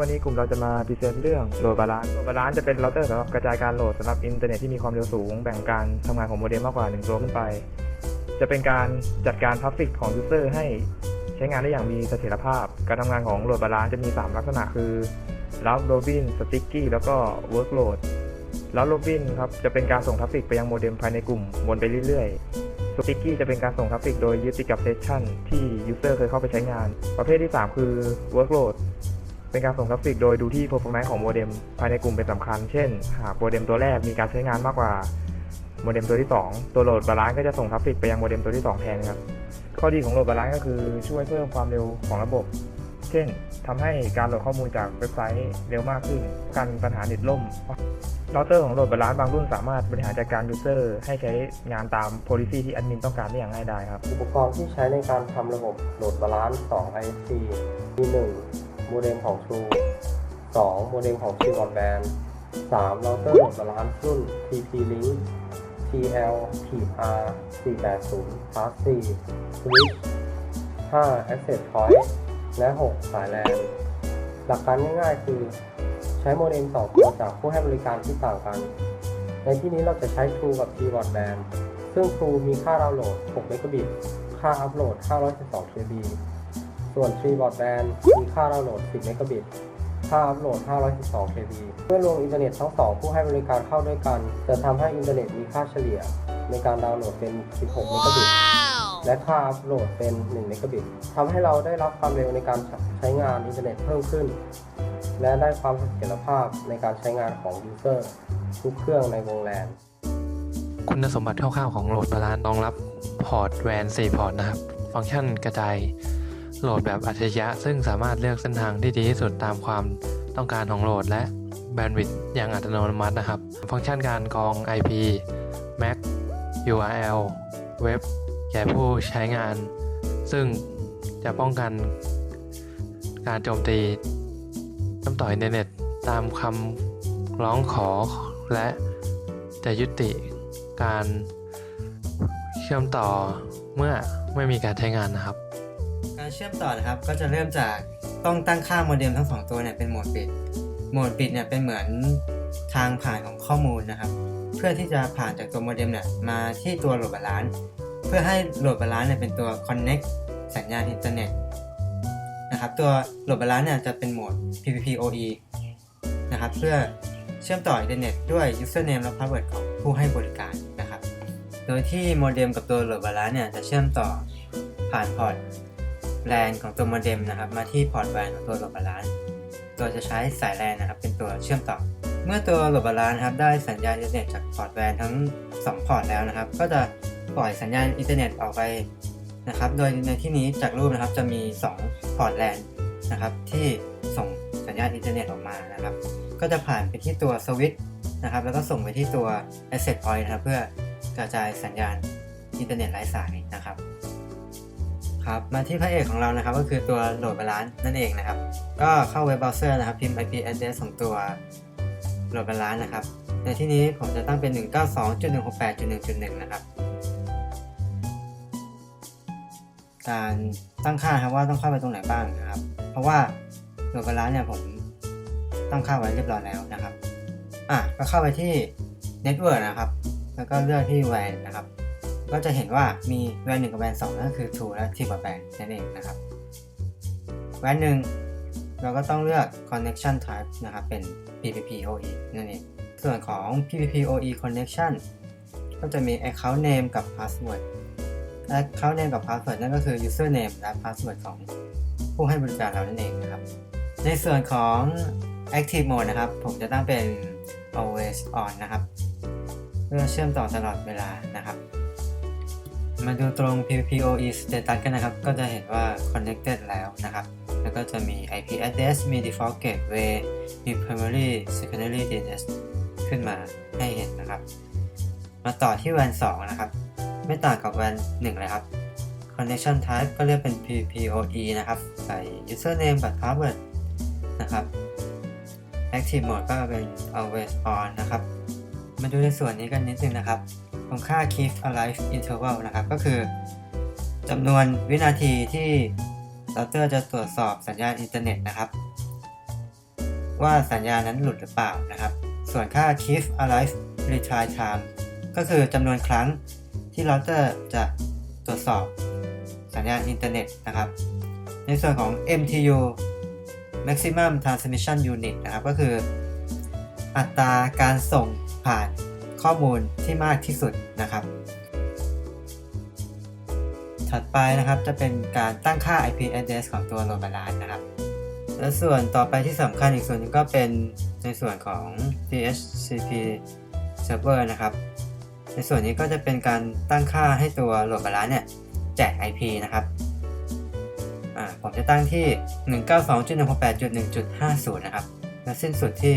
วันนี้กลุ่มเราจะมาพรีเซนต์เรื่องโหลดบาลานซ์โหลดบาลานซ์จะเป็นเราเตอร์สำหรับกระจายการโหลดสำหรับอินเทอร์เน็ตที่มีความเร็วสูง แบ่งการทำงานของโมเด็มมากกว่า 1 ตัวขึ้นไป จะเป็นการจัดการทราฟฟิกของยูเซอร์ให้ใช้งานได้อย่างมีเสถียรภาพ การทำงานของโหลดบาลานซ์จะมี 3 ลักษณะคือรับโรบินสติ๊กกี้แล้วก็เวิร์กโหลดรับโรบินครับจะเป็นการส่งทราฟฟิกไปยังโมเด็มภายในกลุ่มวนไปเรื่อยๆสติ๊กกี้จะเป็นการส่งทราฟฟิกโดยยึดติดกับเซสชันที่ยูเซอร์เคยเข้าไปใช้งาน ประเภทที่ 3 คือ workload เป็นการส่งทราฟฟิกโดยดูที่ performance ของโมเด็มภายในกลุ่มเป็นสำคัญ เช่น หากโมเด็มตัวแรกมีการใช้งานมากกว่าโมเด็มตัวที่ 2 ตัวโหลดบาลานซ์ก็จะส่งทราฟฟิกไปยังโมเด็มตัวที่ 2 แทนครับ ข้อดีของโหลดบาลานซ์ก็คือช่วยเพิ่มความเร็วของระบบ เช่นทำให้การโหลดข้อมูลจากเว็บไซต์เร็วมากขึ้น กันปัญหาเน็ตล่มเราเตอร์ของโหลดบาลานซ์บางรุ่นสามารถบริหารจัดการยูเซอร์ให้ใช้งานตาม policy ที่แอดมินต้องการได้อย่างง่ายดายครับ อุปกรณ์ที่ใช้ในการทำระบบโหลดบาลานซ์2 ISP มี1 โมเด็มของ True 2 โมเด็มของ t r o d b a n d 3เราเตอร์โหลดบาลานซ์รุ่น TP-Link TL R 480 Class C Switch 5 Access Point และ 6 สายแลนหลักการง่ายๆ คือใช้โมเด็ม2ตัวจากผู้ให้บริการที่ต่างกัน ในที่นี้เราจะใช้ True กับ T Broadband ซึ่ง True มีค่าดาวน์โหลด 6 เมกะบิต ค่าอัพโหลด 512 KB ส่วน Tree Broadband มีค่าดาวน์โหลด 10 เมกะบิต ค่าอัพโหลด 512 KB เมื่อรวมอินเทอร์เน็ตทั้งสองผู้ให้บริการเข้าด้วยกัน จะทำให้อินเทอร์เน็ตมีค่าเฉลี่ยในการดาวน์โหลดเป็น 16 เมกะบิต และค่าอัพโหลดเป็น 1 เมกะบิตทำให้เราได้รับความเร็วในการใช้งานอินเทอร์เน็ตเพิ่มขึ้น และได้ความเสถียรภาพในการใช้งานของยูเซอร์ทุกเครื่องในวงแลนคุณสมบัติคร่าวๆของโหลดบาลานซ์รองรับพอร์ตแวน4พอร์ตนะครับ ฟังก์ชันกระจาย โหลดแบบอัจฉริยะซึ่งสามารถเลือกเส้นทางที่ดีที่สุดตามความต้องการของโหลด และแบนด์วิดต์อย่างอัตโนมัตินะครับ ฟังก์ชันการกรอง IP MAC URL เว็บแก่ผู้ใช้งาน ซึ่งจะป้องกันการโจมตีน้ำต่ออินเทอร์เน็ตตามคำร้องขอและจะยุติการเชื่อมต่อเมื่อไม่มีการใช้งานนะครับ เชื่อมต่อนะครับ ก็จะเริ่มจากต้องตั้งค่าโมเด็มทั้งสองตัวเนี่ยเป็นโหมดปิด โหมดปิดเนี่ยเป็นเหมือนทางผ่านของข้อมูลนะครับ เพื่อที่จะผ่านจากตัวโมเด็มเนี่ยมาที่ตัวโหลดบาลานซ์เพื่อให้โหลดบาลานซ์เนี่ยเป็นตัว connect สัญญาณอินเทอร์เน็ตนะครับ ตัวโหลดบาลานซ์เนี่ยจะเป็นโหมด PPPoE นะครับ เพื่อเชื่อมต่ออินเทอร์เน็ตด้วย username และ password ของผู้ให้บริการนะครับ โดยที่โมเด็มกับตัวโหลดบาลานซ์เนี่ยจะเชื่อมต่อผ่านพอร์ต แลนของตัวโมเด็มนะครับ มาที่พอร์ตแวนของตัวโหลดบาลานซ์ตัวจะใช้สายแลนนะครับ เป็นตัวเชื่อมต่อ เมื่อตัวโหลดบาลานซ์ครับได้สัญญาณอินเทอร์เน็ตจากพอร์ตแวนทั้ง 2 พอร์ตแล้วนะครับ ก็จะปล่อยสัญญาณอินเทอร์เน็ตออกไปนะครับ โดยในที่นี้จากรูปนะครับจะมี 2 พอร์ตแลนนะครับ ที่ส่งสัญญาณอินเทอร์เน็ตออกมานะครับ ก็จะผ่านไปที่ตัวสวิตช์นะครับ แล้วก็ส่งไปที่ตัว Asset Point นะครับ เพื่อกระจายสัญญาณอินเทอร์เน็ตไร้สายนะ ครับมาที่พระเอกของเรานะครับก็คือตัวโหลดบาลานซ์นั่นเองนะครับ ก็เข้าเว็บเบราว์เซอร์นะครับ พิมพ์ IP address ของตัวโหลดบาลานซ์นะครับ ในที่นี้ผมจะตั้งเป็น 192.168.1.1 นะครับ การตั้งค่าครับว่าต้องเข้าไปตรงไหนบ้างนะครับ เพราะว่าโหลดบาลานซ์เนี่ยผมตั้งค่าไว้เรียบร้อยแล้วนะครับอะก็เข้าไปที่ Network นะครับ แล้วก็เลือกที่ WAN นะครับ ก็จะเห็นว่ามี WAN 1กับ WAN 2นั่นก็คือ True และ T broadband นั่นเองนะครับ WAN 1เราก็ต้องเลือก connection type นะครับ เป็น PPPoE นั่นเอง ส่วนของ PPPoE connection ก็จะมี account name กับ password account name กับ password นั่นก็คือ username และ password ของผู้ให้บริการเรานั่นเองนะครับ ในส่วนของ active mode นะครับ ผมจะตั้งเป็น always on นะครับ เพื่อเชื่อมต่อตลอดเวลานะครับ มาดูตรง PPOE status กันนะครับ ก็จะเห็นว่า connected แล้วนะครับ แล้วก็จะมี IP address มี default gateway มี primary secondary DNS ขึ้นมาให้เห็นนะครับ มาต่อที่ WAN 2 นะครับ ไม่ต่างกับ WAN 1 เลยครับ connection type ก็เรียกเป็น PPPoE นะครับ ใส่ username กับ password นะครับ active mode ก็เป็น always on นะครับ มาดูในส่วนนี้กันนิดนึงนะครับ ตรงค่า keep alive interval นะครับ ก็คือจำนวนวินาทีที่เราเตอร์จะตรวจสอบสัญญาณอินเทอร์เน็ตนะครับ ว่าสัญญาณนั้นหลุดหรือเปล่านะครับ ส่วนค่า keep alive retry time ก็คือจำนวนครั้งที่เราเตอร์จะตรวจสอบสัญญาณอินเทอร์เน็ตนะครับ ในส่วนของ MTU maximum transmission unit นะครับ ก็คืออัตราการส่งผ่าน ข้อมูลที่มากที่สุดนะครับ ถัดไปนะครับจะเป็นการตั้งค่า IP address ของตัว load balance นะครับ และส่วนต่อไปที่สำคัญอีกส่วนนึงก็เป็นในส่วนของ DHCP server นะครับ ในส่วนนี้ก็จะเป็นการตั้งค่าให้ตัว load balance เนี่ยแจก IP นะครับผมจะตั้งที่ 192.168.1.50 นะครับ และสิ้นสุดที่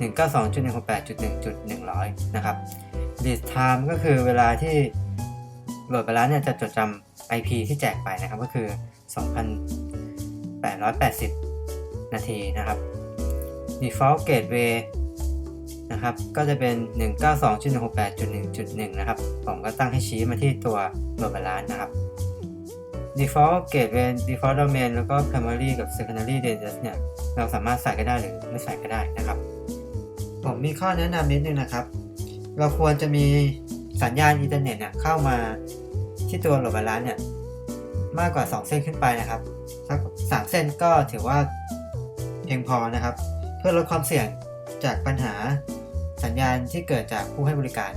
192.168.1.100 นะครับ lead time ก็คือเวลาที่โหลดไปแล้วเนี่ยจะจดจำ IP ที่แจกไปนะครับก็คือ 2,880 นาทีนะครับ default gateway นะครับ ก็จะเป็น 192.168.1.1 นะครับ ผมก็ตั้งให้ชี้มาที่ตัวโหลดบาลานซ์นะครับ default gateway default domain แล้วก็ primary กับ secondary DNS เนี่ย เราสามารถใส่ก็ได้หรือไม่ใส่ก็ได้นะครับ ผมมีข้อแนะนำนิดนึงนะครับ เราควรจะมีสัญญาณอินเทอร์เน็ตเนี่ยเข้ามาที่ตัวโหลดบาลานเนี่ยมากกว่า 2 เส้นขึ้นไปนะครับสักสามเส้นก็ถือว่าเพียงพอนะครับ เพื่อลดความเสี่ยงจากปัญหาสัญญาณที่เกิดจากผู้ให้บริการ